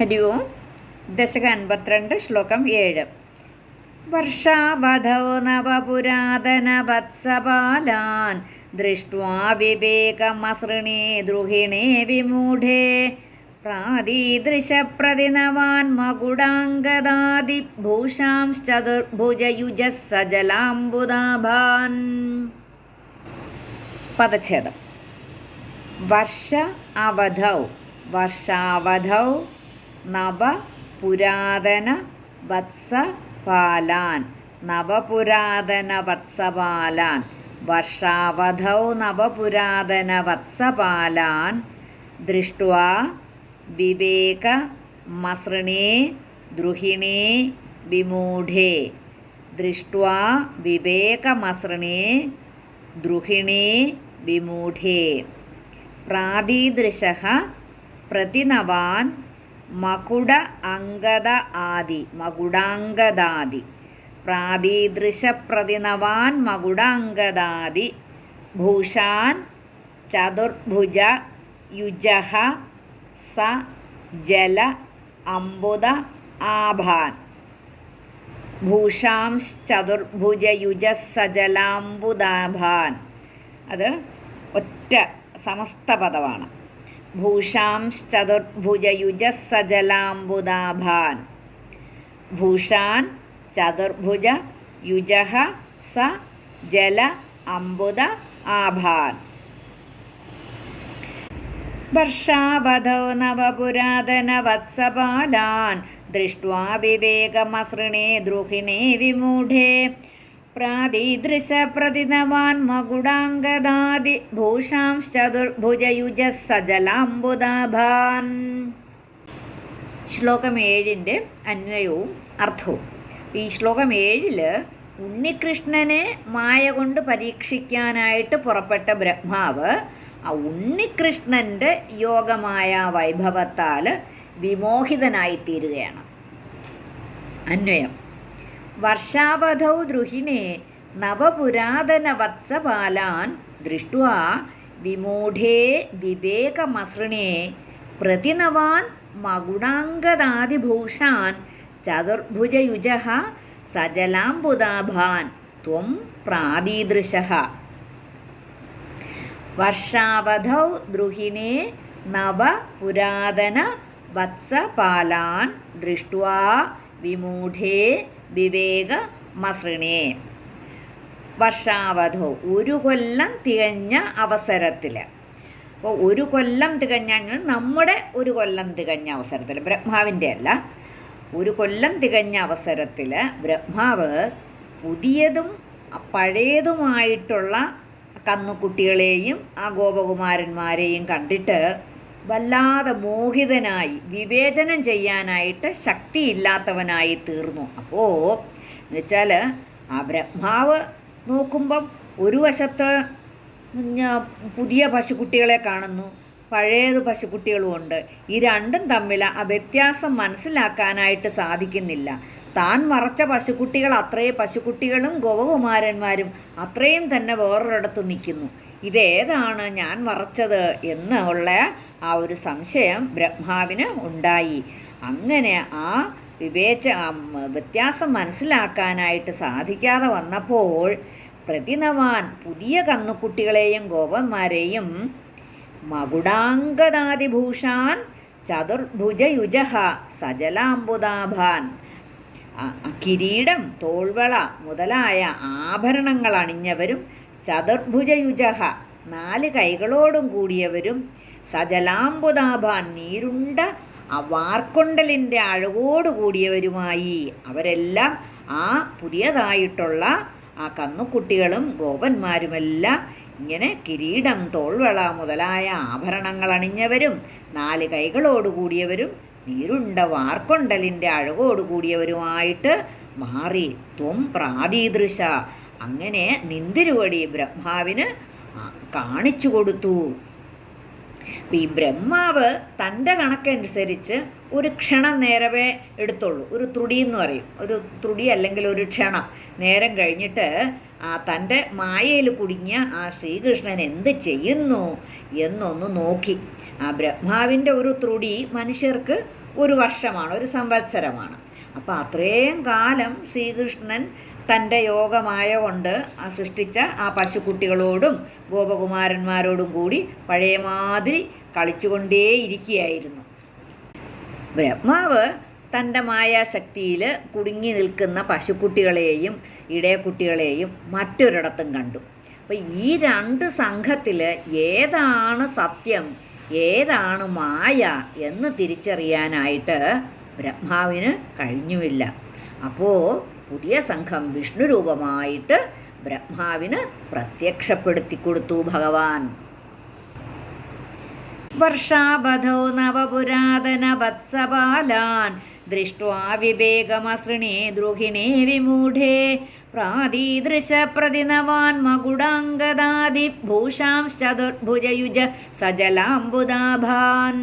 ഹരി ഓം ദശക അൻപത്തിരണ്ട് ശ്ലോകം ഏഴ്. വർഷാവധോ നവപുരാതന വത്സപാലാൻ ദൃഷ്ട്വാ വിവേകമസൃണേ ദ്രുഹിണേ വിമൂഢേ. പ്രാദീദൃശപ്രതിനവാൻ മകുടാംഗദാദിഭൂഷാംശ്ചതുർഭുജയുജ സജലാംബുദാഭാൻ പദച്ഛേദം. വർഷ അവധൗ വർഷാവധൗ നവ പുരാതന വത്സപാലാൻ. നവപുരാതന വത്സപാലാൻ. വർഷാവധൗ നവപുരാതന വത്സപാലാൻ. ദൃഷ്ട്വാ വിവേക മസൃണേ ദ്രുഹിണേ വിമൂഢേ. ദൃഷ്ട്വാ വിവേകമസൃണേ ദ്രുഹിണേ വിമൂഢേ. പ്രാതീദൃശ പ്രതിനവാൻ മകുട അംഗത ആദി മകുടാംഗദാദി. പ്രാതിദൃശപ്രതിനവാൻ മകുടാംഗദാദി. ഭൂഷാൻ ചതുർഭുജ യുജഹ സ ജല അംബുദ ആഭാൻ. ഭൂഷാംശ്ചതുർഭുജയുജ സജലാംബുദാഭാൻ അത് ഒറ്റ സമസ്ത പദമാണ്. ഭൂഷാംശ്ചതുർഭുജയുജ സജലാംബുദാഭാൻ ഭൂഷാൻ ചതുർഭുജ യുജഹ സ ജല അംബുദ ആഭാൻ വർഷാവധോ നവപുരാതന വത്സപാലാൻ ദൃഷ്ട്വാ വിവേകമസൃണേ ദ്രുഹിണേ വിമൂഢേ പ്രാതീദൃശപ്രതിനവാൻ മകുടാംഗദാദി ഭൂഷാംശ്ചതുർഭുജയുജ സജലാംബുദാഭാൻ. ശ്ലോകം ഏഴിന്റെ അന്വയവും അർത്ഥവും. ഈ ശ്ലോകം ഏഴിൽ ഉണ്ണികൃഷ്ണനെ മായ കൊണ്ട് പരീക്ഷിക്കാനായിട്ട് പുറപ്പെട്ട ബ്രഹ്മാവ് ആ ഉണ്ണികൃഷ്ണന്റെ യോഗമായ വൈഭവത്താൽ വിമോഹിതനായിത്തീരുകയാണ്. അന്വയം. വർഷാവധൗ ദ്രുഹിണേ നവപുരാതന വത്സപാലാൻ ദൃഷ്ട്വാ വിമൂഢേ വിവേകമസൃണേ പ്രതിനവാൻ മകുടാംഗദാദിഭൂഷാൻ ചതുർഭുജയുജ സജലാംബുദാഭാൻ ത്വം പ്രാതീദൃശ വർഷാവധൗ ദ്രുഹിണേ നവപുരാതന വത്സപാലാൻ ദൃഷ്ട്വാ വിമൂഢേ വിവേക മസൃണേ. വർഷാവധോ ഒരു കൊല്ലം തികഞ്ഞ അവസരത്തിൽ അപ്പോൾ ഒരു കൊല്ലം തികഞ്ഞ നമ്മുടെ ഒരു കൊല്ലം തികഞ്ഞ അവസരത്തിൽ ബ്രഹ്മാവിന്റെ അല്ല. ഒരു കൊല്ലം തികഞ്ഞ അവസരത്തിൽ ബ്രഹ്മാവ് പുതിയതും പഴയതുമായിട്ടുള്ള കന്നുകുട്ടികളെയും ആ ഗോപകുമാരന്മാരെയും കണ്ടിട്ട് വല്ലാതെ മോഹിതനായി വിവേചനം ചെയ്യാനായിട്ട് ശക്തിയില്ലാത്തവനായി തീർന്നു. അപ്പോൾ എന്നുവെച്ചാൽ ആ ബ്രഹ്മാവ് നോക്കുമ്പം ഒരു വശത്ത് പുതിയ പശുക്കുട്ടികളെ കാണുന്നു പഴയത് പശുക്കുട്ടികളുമുണ്ട്. ഈ രണ്ടും തമ്മിൽ ആ വ്യത്യാസം മനസ്സിലാക്കാനായിട്ട് സാധിക്കുന്നില്ല. താൻ മറച്ച പശുക്കുട്ടികൾ അത്രയും പശുക്കുട്ടികളും ഗോപകുമാരന്മാരും അത്രയും തന്നെ വേറൊരിടത്ത് നിൽക്കുന്നു. ഇതേതാണ് ഞാൻ മറച്ചത് എന്ന് ഉള്ള ആ ഒരു സംശയം ബ്രഹ്മാവിന് ഉണ്ടായി. അങ്ങനെ ആ വിവേച വ്യത്യാസം മനസ്സിലാക്കാനായിട്ട് സാധിക്കാതെ വന്നപ്പോൾ പ്രതിനവാൻ പുതിയ കന്നുകുട്ടികളെയും ഗോപന്മാരെയും മകുടാംഗദാതിഭൂഷാൻ ചതുർഭുജയുജഹ സജലാംബുദാഭാൻ കിരീടം തോൾവള മുതലായ ആഭരണങ്ങൾ അണിഞ്ഞവരും ചതുർഭുജയുജഹ. നാല് കൈകളോടും കൂടിയവരും സജലാംബുദാഭാൻ നീരുണ്ട ആ വാർക്കൊണ്ടലിന്റെ അഴകോട് കൂടിയവരുമായി. അവരെല്ലാം ആ പുതിയതായിട്ടുള്ള ആ കന്നുകുട്ടികളും ഗോപന്മാരുമെല്ലാം ഇങ്ങനെ കിരീടം തോൾവള മുതലായ ആഭരണങ്ങൾ അണിഞ്ഞവരും നാല് കൈകളോട് കൂടിയവരും നീരുണ്ട വാർക്കൊണ്ടലിന്റെ അഴകോട് കൂടിയവരുമായിട്ട് മാറി. ത്വം പ്രാതീദൃശ അങ്ങനെ നിന്തിരുവടി ബ്രഹ്മാവിന് കാണിച്ചു കൊടുത്തു. അപ്പം ഈ ബ്രഹ്മാവ് തന്റെ കണക്കനുസരിച്ച് ഒരു ക്ഷണം നേരമേ എടുത്തുള്ളൂ. ഒരു ത്രുടി എന്ന് പറയും. ഒരു ത്രുടി അല്ലെങ്കിൽ ഒരു ക്ഷണം നേരം കഴിഞ്ഞിട്ട് ആ തന്റെ മായയിൽ കുടുങ്ങിയ ആ ശ്രീകൃഷ്ണൻ എന്ത് ചെയ്യുന്നു എന്നൊന്ന് നോക്കി. ആ ബ്രഹ്മാവിന്റെ ഒരു ത്രുടി മനുഷ്യർക്ക് ഒരു വർഷമാണ് ഒരു സംവത്സരമാണ്. അപ്പോൾ അത്രയും കാലം ശ്രീകൃഷ്ണൻ തന്റെ യോഗമായ കൊണ്ട് സൃഷ്ടിച്ച ആ പശുക്കുട്ടികളോടും ഗോപകുമാരന്മാരോടും കൂടി പഴയമാതിരി കളിച്ചുകൊണ്ടേയിരിക്കുകയായിരുന്നു. ബ്രഹ്മാവ് തന്റെ മായാശക്തിയിൽ കുടുങ്ങി നിൽക്കുന്ന പശുക്കുട്ടികളെയും ഇടയക്കുട്ടികളെയും മറ്റൊരിടത്തും കണ്ടു. അപ്പോൾ ഈ രണ്ട് സംഘത്തിൽ ഏതാണ് സത്യം ഏതാണ് മായ എന്ന് തിരിച്ചറിയാനായിട്ട് ബ്രഹ്മാവിന് കഴിഞ്ഞുമില്ല. അപ്പോൾ പുതിയ സംഘം വിഷ്ണു രൂപമായിട്ട് ബ്രഹ്മാവിന് പ്രത്യക്ഷപ്പെടുത്തി കൊടുത്തു ഭഗവാൻ. വർഷാബധോ നവപുരാതന വത്സപാലാൻ ദൃഷ്ട്വാ വിവേകമസൃണേ ദ്രുഹിണേ വിമൂഢേ പ്രാദീദൃശ പ്രതിനവാൻ മകുടാംഗദാദിഭൂഷാംശ്ചതുർഭുജയുജ സജലാംബുദാഭാൻ.